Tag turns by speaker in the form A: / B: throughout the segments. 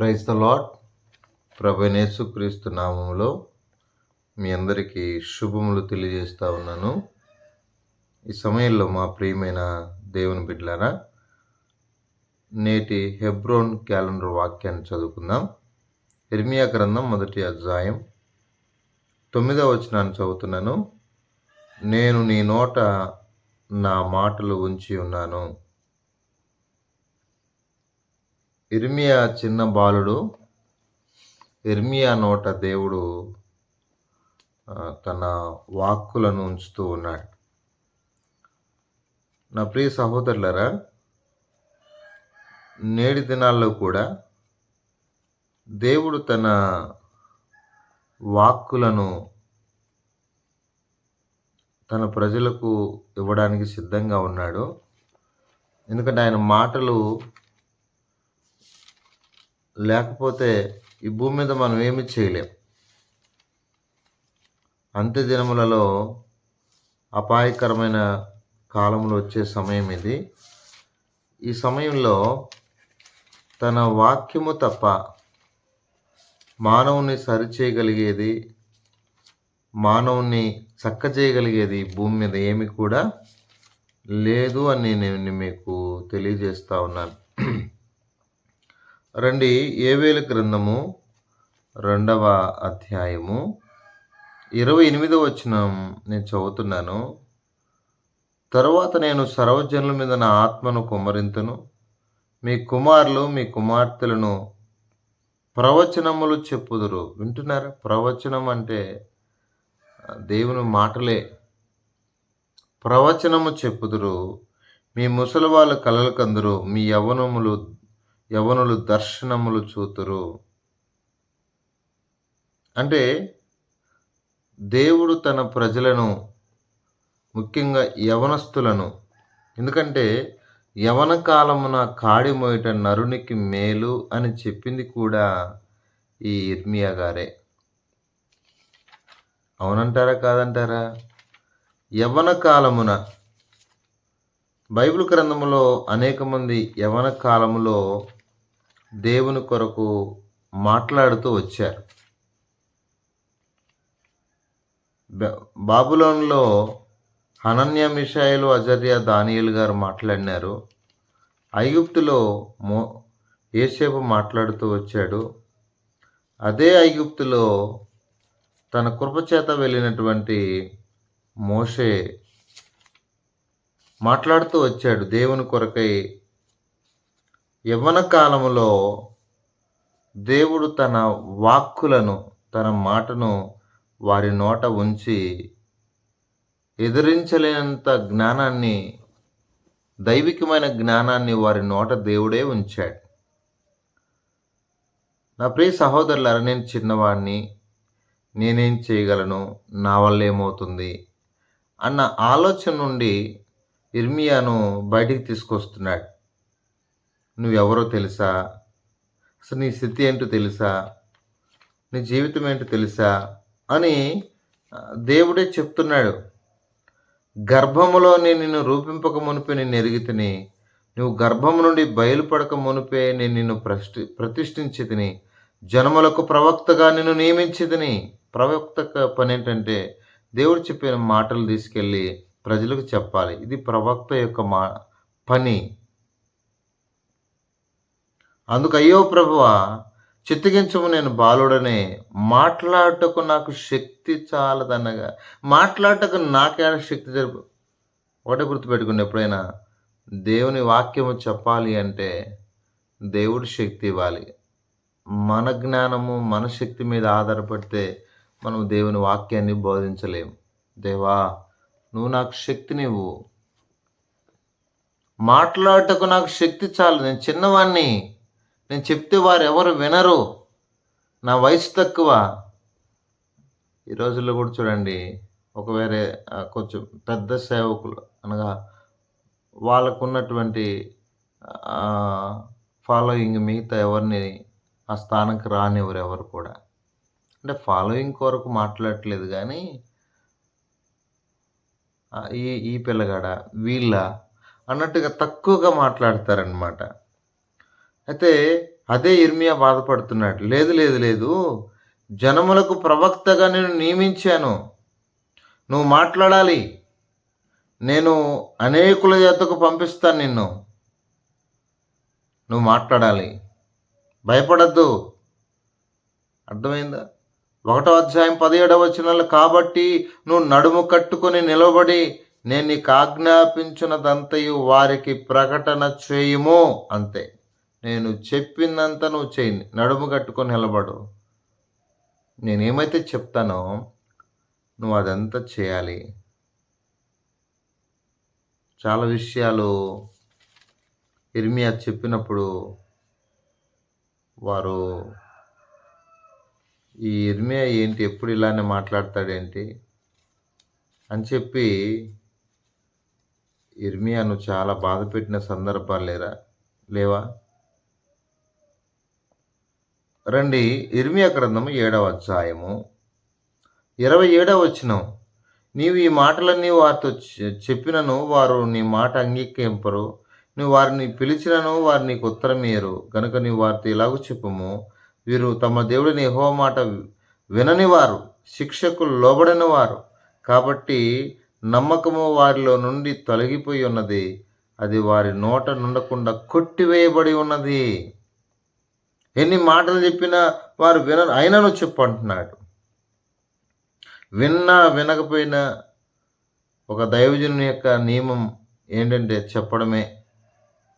A: Praise the lord ప్రభనేసు క్రీస్తు నామంలో మీ అందరికీ శుభములు తెలియజేస్తూ ఉన్నాను. ఈ సమయంలో మా ప్రియమైన దేవుని బిడ్డలారా నేటి హెబ్రోన్ క్యాలెండర్ వాక్యాన్ని చదువుకుందాం. ఇర్మియా గ్రంథం మొదటి అధ్యాయం తొమ్మిదవ వచనాన్ని చదువుతున్నాను. నేను నీ నోట నా మాటలు ఉంచి ఉన్నాను. ఇర్మియా చిన్న బాలుడు ఇర్మియా నోట దేవుడు తన వాక్కులను ఉంచుతూ ఉన్నాడు. నా ప్రియ సహోదరులరా నేటి దినాల్లో కూడా దేవుడు తన వాక్కులను తన ప్రజలకు ఇవ్వడానికి సిద్ధంగా ఉన్నాడు. ఎందుకంటే ఆయన మాటలు లేకపోతే ఈ భూమి మీద మనం ఏమి చేయలేం. అంత్య దినములలో అపాయకరమైన కాలంలో వచ్చే సమయం ఇది. ఈ సమయంలో తన వాక్యము తప్ప మానవుని సరిచేయగలిగేది మానవుని చక్క చేయగలిగేది భూమి మీద ఏమి కూడా లేదు అని నేను మీకు తెలియజేస్తా ఉన్నాను. రండి ఏవేలు గ్రంథము రెండవ అధ్యాయము ఇరవై ఎనిమిదవ వచనం నేను చదువుతున్నాను. తరువాత నేను సర్వజనుల మీద నా ఆత్మను కుమ్మరింతును. మీ కుమారులు మీ కుమార్తెలను ప్రవచనములు చెప్పుదురు. వింటున్నారా? ప్రవచనం అంటే దేవుని మాటలే. ప్రవచనము చెప్పుదురు. మీ ముసలి వాళ్ళు కలలు కందురు. మీ యవనములు యవనులు దర్శనములు చూతురు. అంటే దేవుడు తన ప్రజలను ముఖ్యంగా యవనస్తులను ఎందుకంటే యవన కాలమున కాడి మోయట నరునికి మేలు అని చెప్పింది కూడా ఈ ఇర్మియా గారే. అవునంటారా కాదంటారా? యవన కాలమున బైబిల్ గ్రంథములో అనేక మంది యవన కాలములో దేవుని కొరకు మాట్లాడుతూ వచ్చారు. బాబులోన్లో హనన్య మిషాయిలు అజర్య దానియల్ గారు మాట్లాడినారు. ఐగుప్తులో మో ఏసేపు మాట్లాడుతూ వచ్చాడు. అదే ఐగుప్తులో తన కృపచేత వెళ్ళినటువంటి మోషే మాట్లాడుతూ వచ్చాడు దేవుని కొరకై యవ్వన కాలంలో దేవుడు తన వాక్కులను తన మాటను వారి నోట ఉంచి ఎదిరించలేనంత జ్ఞానాన్ని దైవికమైన జ్ఞానాన్ని వారి నోట దేవుడే ఉంచాడు. నా ప్రియ సహోదరులారా నేను చిన్నవాడిని నేనేం చేయగలను నా వల్ల ఏమవుతుంది అన్న ఆలోచన నుండి ఇర్మియాను బయటికి తీసుకొస్తున్నాడు. నువ్వెవరో తెలుసా? అసలు నీ స్థితి ఏంటో తెలుసా? నీ జీవితం ఏంటో తెలుసా? అని దేవుడే చెప్తున్నాడు. గర్భములో నేను నిన్ను రూపింపక మునిపే నేను ఎరిగితిని. నువ్వు గర్భము నుండి బయలుపడక మునిపే నేను నిన్ను ప్రష్టి ప్రతిష్ఠించి తిని జనములకు ప్రవక్తగా నిన్ను నియమించి తిని ప్రవక్త పని ఏంటంటే దేవుడు చెప్పిన మాటలు తీసుకెళ్ళి ప్రజలకు చెప్పాలి. ఇది ప్రవక్త యొక్క మా పని. అందుకు అయ్యో ప్రభువా చిత్తగించము నేను బాలుడనే. మాట్లాడటకు నాకు శక్తి చాలదన్నగా మాట్లాడటకు నాకేడ శక్తి జరుపు. ఒకటే గుర్తుపెట్టుకుని ఎప్పుడైనా దేవుని వాక్యము చెప్పాలి అంటే దేవుడి శక్తి ఇవ్వాలి. మన జ్ఞానము మన శక్తి మీద ఆధారపడితే మనం దేవుని వాక్యాన్ని బోధించలేము. దేవా నువ్వు నాకు శక్తినివ్వు మాట్లాడటకు నాకు శక్తి చాలు. నేను చిన్నవాణ్ణి నేను చెప్తే వారు ఎవరు వినరు. నా వయసు తక్కువ. ఈ రోజుల్లో కూడా చూడండి ఒక వేరే కొంచెం పెద్ద సేవకులు అనగా వాళ్ళకు ఉన్నటువంటి ఫాలోయింగ్ మిగతా ఎవరిని ఆ స్థానంకి రానివ్వరు ఎవరు కూడా. అంటే ఫాలోయింగ్ కొరకు మాట్లాడట్లేదు కానీ ఈ ఈ పిల్లగాడ వీళ్ళ అన్నట్టుగా తక్కువగా మాట్లాడతారనమాట అయితే అదే ఇర్మియా బాధపడుతున్నాడు. లేదు లేదు లేదు. జనములకు ప్రవక్తగా నేను నియమించాను. నువ్వు మాట్లాడాలి. నేను అనేకుల చేతకు పంపిస్తాను నిన్ను. నువ్వు మాట్లాడాలి. భయపడద్దు. అర్థమైందా? ఒకటో అధ్యాయం పదిహేడవ వచనాలు కాబట్టి నువ్వు నడుము కట్టుకొని నిలబడి నేను నీకు ఆజ్ఞాపించినదంతయు వారికి ప్రకటన చేయుము అంతే. నేను చెప్పిందంతా నువ్వు చేయి నడుము కట్టుకొని నిలబడు. నేనేమైతే చెప్తానో నువ్వు అదంతా చేయాలి. చాలా విషయాలు ఇర్మియా చెప్పినప్పుడు వారు ఈ ఇర్మియా ఏంటి ఎప్పుడు ఇలానే మాట్లాడతాడేంటి అని చెప్పి ఇర్మియాను చాలా బాధ పెట్టిన సందర్భాలు లేరా లేవా? రండి. ఇర్మియా గ్రంథము ఏడవ అధ్యాయము. ఇరవై ఏడవ వచ్చినం నీవు ఈ మాటలన్నీ వారితో చె- చెప్పినను వారు నీ మాట అంగీకరింపరు. నువ్వు వారిని పిలిచినను వారు నీకు ఉత్తరం ఇయ్యరు. కనుక నీవు వారితో ఇలాగ చెప్పుము. వీరు తమ దేవుడిని హో మాట వినని వారు శిక్షకు లోబడని వారు. కాబట్టి నమ్మకము వారిలో నుండి తొలగిపోయి ఉన్నది. అది వారి నోట నుండకుండా కొట్టివేయబడి ఉన్నది. ఎన్ని మాటలు చెప్పినా వారు విన అయినను చెప్పు అంటున్నాడు విన్నా వినకపోయినా ఒక దైవజనుని యొక్క నియమం ఏంటంటే చెప్పడమే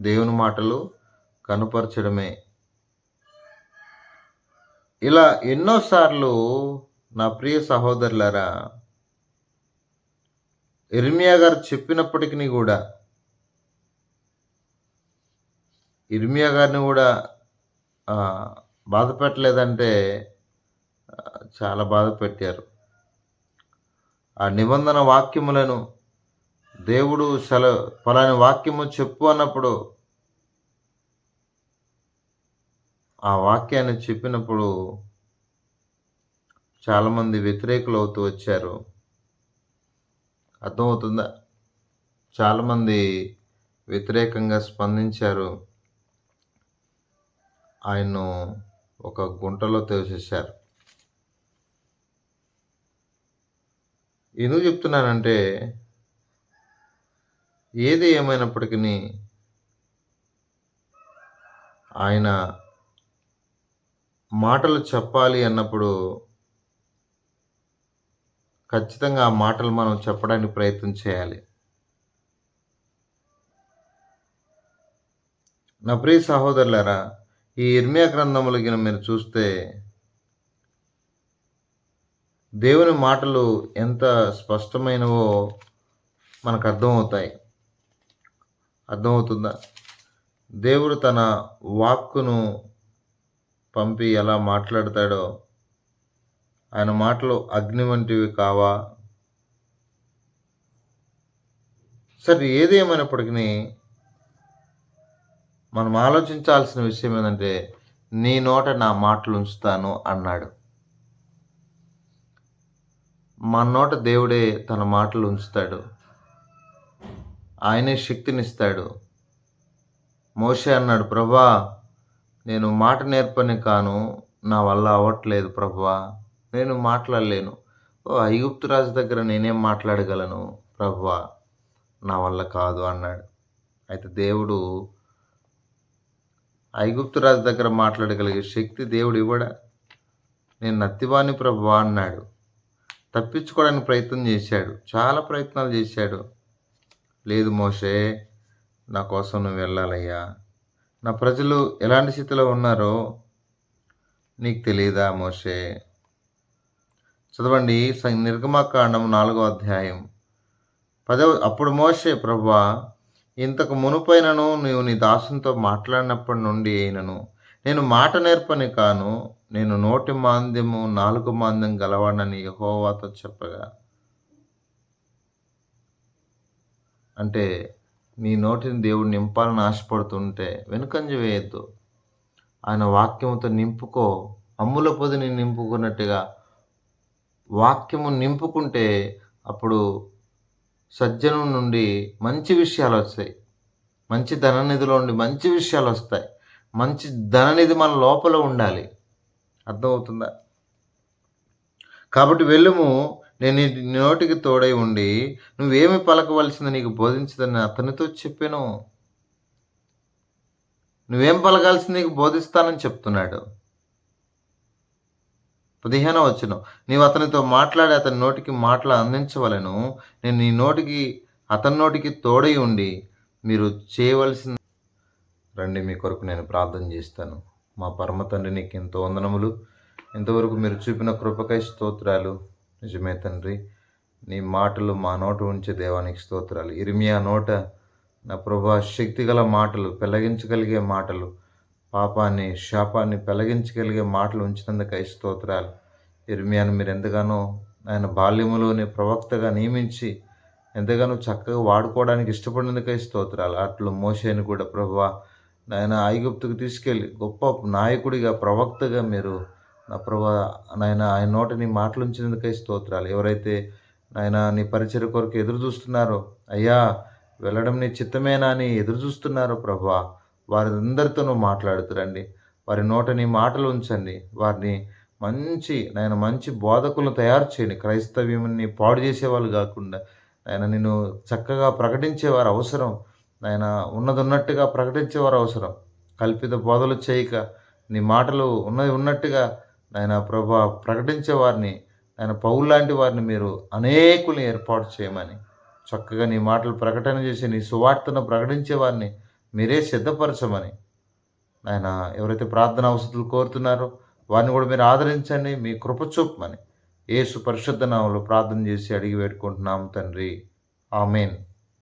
A: దేవుని మాటలు కనుపరచడమే. ఇలా ఎన్నోసార్లు నా ప్రియ సహోదరులారా ఇర్మియా గారు చెప్పినప్పటికీ కూడా ఇర్మియా గారిని కూడా బాధ పెట్టలేదంటే చాలా బాధ పెట్టారు ఆ నిబంధన వాక్యములను దేవుడు సెల ఫలాని వాక్యము చెప్పు అన్నప్పుడు ఆ వాక్యాన్ని చెప్పినప్పుడు చాలామంది వ్యతిరేకులు అవుతూ వచ్చారు. అర్థమవుతుందా? చాలామంది వ్యతిరేకంగా స్పందించారు. ఆయన్ను ఒక గుంటలో తోసేశారు. ఎందుకు చెప్తున్నానంటే ఏది ఏమైనప్పటికీ ఆయన మాటలు చెప్పాలి అన్నప్పుడు ఖచ్చితంగా ఆ మాటలు మనం చెప్పడానికి ప్రయత్నం చేయాలి. నా ప్రియ సహోదరులారా ఈ ఇర్మియా గ్రంథములకి మీరు చూస్తే దేవుని మాటలు ఎంత స్పష్టమైనవో మనకు అర్థమవుతాయి. అర్థమవుతుందా? దేవుడు తన వాక్కును పంపి ఎలా మాట్లాడతాడో ఆయన మాటలు అగ్ని వంటివి కావా? సరే ఏది ఏమైనప్పటికీ మనం ఆలోచించాల్సిన విషయం ఏంటంటే నీ నోట నా మాటలు ఉంచుతాను అన్నాడు. మన నోట దేవుడే తన మాటలు ఉంచుతాడు. ఆయనే శక్తినిస్తాడు. మోషే అన్నాడు ప్రభా నేను మాట నేర్పని కాను నా వల్ల అవ్వట్లేదు ప్రభా. నేను మాట్లాడలేను. ఓ ఐగుప్తు రాజు దగ్గర నేనేం మాట్లాడగలను? ప్రభా నా వల్ల కాదు అన్నాడు. అయితే దేవుడు ఐగుప్తు రాజు దగ్గర మాట్లాడగలిగే శక్తి దేవుడు ఇవ్వడా? నేను నత్తివాణి ప్రభా అన్నాడు. తప్పించుకోవడానికి ప్రయత్నం చేశాడు. చాలా ప్రయత్నాలు చేశాడు. లేదు మోషే నా కోసం నువ్వు వెళ్ళాలయ్యా. నా ప్రజలు ఎలాంటి స్థితిలో ఉన్నారో నీకు తెలియదా మోషే? చదవండి స- నిర్గమకాండం నాలుగో అధ్యాయం. పదవ అప్పుడు మోషే ప్రభా ఇంతకు మునుపైనను నీవు నీ దాసునితో మాట్లాడినప్పటి నుండి అయినను. నేను మాట నేర్పని కాను నేను నోటి మాంద్యము నాలుగు మాంద్యం గలవాడని యహోవాతో చెప్పగా. అంటే నీ నోటిని దేవుడు నింపాలని ఆశపడుతుంటే వెనుకంజ వేయద్దు. ఆయన వాక్యముతో నింపుకో. అమ్ముల పొదిని నింపుకున్నట్టుగా వాక్యము నింపుకుంటే అప్పుడు సజ్జనం నుండి మంచి విషయాలు వస్తాయి. మంచి ధననిధిలో ఉండి మంచి విషయాలు వస్తాయి. మంచి ధననిధి మన లోపల ఉండాలి. అర్థమవుతుందా? కాబట్టి వెళ్ళుము. నేను నోటికి తోడై ఉండి నువ్వేమి పలకవలసింది నీకు బోధించదని అతనితో చెప్పాను. నువ్వేం పలకాల్సింది నీకు బోధిస్తానని చెప్తున్నాడు. పదిహేనో వచ్చును నీవు అతనితో మాట్లాడి అతని నోటికి మాటలు అందించవలను. నేను నీ నోటికి అతని నోటికి తోడై ఉండి మీరు చేయవలసిన రండి మీ కొరకు నేను ప్రార్థన చేస్తాను. మా పరమ తండ్రి నీకు ఎంతో వందనములు. ఇంతవరకు మీరు చూపిన కృపకై స్తోత్రాలు. నిజమే తండ్రి నీ మాటలు మా నోట ఉంచే దేవానికి స్తోత్రాలు. ఇరిమియా నోట నా ప్రభా శక్తిగల మాటలు పెళ్ళగించగలిగే మాటలు పాపాన్ని శాపాన్ని పెలగించగలిగే మాటలు ఉంచినందుకై స్తోత్రాలు. ఇర్మియాను మీరు ఎంతగానో ఆయన బాల్యములోని ప్రవక్తగా నియమించి ఎంతగానో చక్కగా వాడుకోవడానికి ఇష్టపడినందుకై స్తోత్రాలు. అట్లు మోసేని కూడా ప్రభా నాయన ఐగుప్తుకు తీసుకెళ్ళి గొప్ప నాయకుడిగా ప్రవక్తగా మీరు నా ప్రభా నాయన ఆయన నోట నీ మాటలు ఉంచినందుకై స్తోత్రాలు. ఎవరైతే నాయన నీ పరిచయ కొరకు ఎదురు చూస్తున్నారో అయ్యా వెళ్ళడం నీ చిత్తమేనా అని ఎదురు చూస్తున్నారో ప్రభా వారందరితోనూ మాట్లాడుతురండి. వారి నోట నీ మాటలు ఉంచండి. వారిని మంచి నాయన మంచి బోధకులను తయారు చేయండి. క్రైస్తవ్యంని పాడు చేసేవాళ్ళు కాకుండా ఆయన నేను చక్కగా ప్రకటించేవారు అవసరం. నాయన ఉన్నది ఉన్నట్టుగా ప్రకటించేవారు అవసరం. కల్పిత బోధలు చేయక నీ మాటలు ఉన్నది ఉన్నట్టుగా నాయన ప్రభా ప్రకటించే వారిని ఆయన పౌలు లాంటి వారిని మీరు అనేకులు ఏర్పాటు చేయమని చక్కగా నీ మాటలు ప్రకటన చేసి నీ సువార్తను ప్రకటించే వారిని మీరే సిద్ధపరచమని ఆయన ఎవరైతే ప్రార్థన అవసరాలు కోరుతున్నారో వారిని కూడా మీరు ఆదరించండి మీ కృప చూపమని. ఏసు పరిశుద్ధ నామంలో ప్రార్థన చేసి అడిగి పెట్టుకుంటున్నాము తండ్రి. ఆమెన్.